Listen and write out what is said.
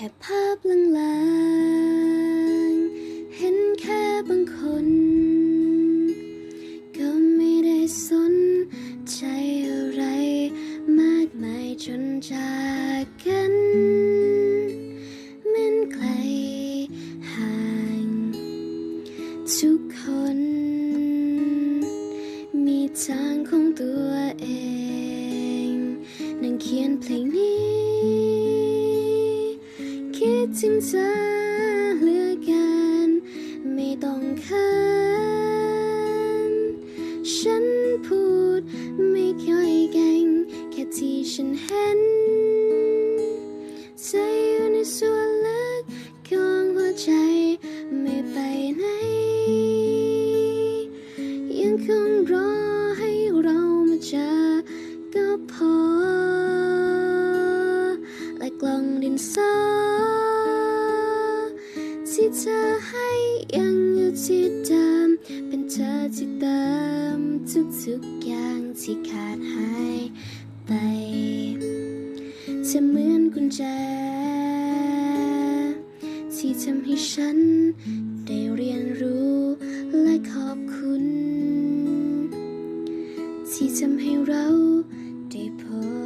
ค่ภาพลางๆ เห็นแค่บางคน ก็ไม่ได้สนใจอะไรมากมายจนจากกันเหมือนไกลห่าง ทุกคน มีทาง คิดถึงเธอเหลือกินไม่ต้องเขินฉันพูดไม่ค่อยเก่งแค่ที่ฉันเห็นเธออยู่ในส่วนลึกของหัวใจไม่ไปไหน ยังคงรอให้เรามาเจอก็พอและกล่องดินสอ ที่เธอให้ยังอยู่ที่เดิมเป็นเธอที่เติมทุกๆอย่างที่ขาดหายไปเธอเหมือนกุญแจ ที่ทำให้ฉันได้เรียนรู้และขอบคุณ ที่ทำให้เราได้พบ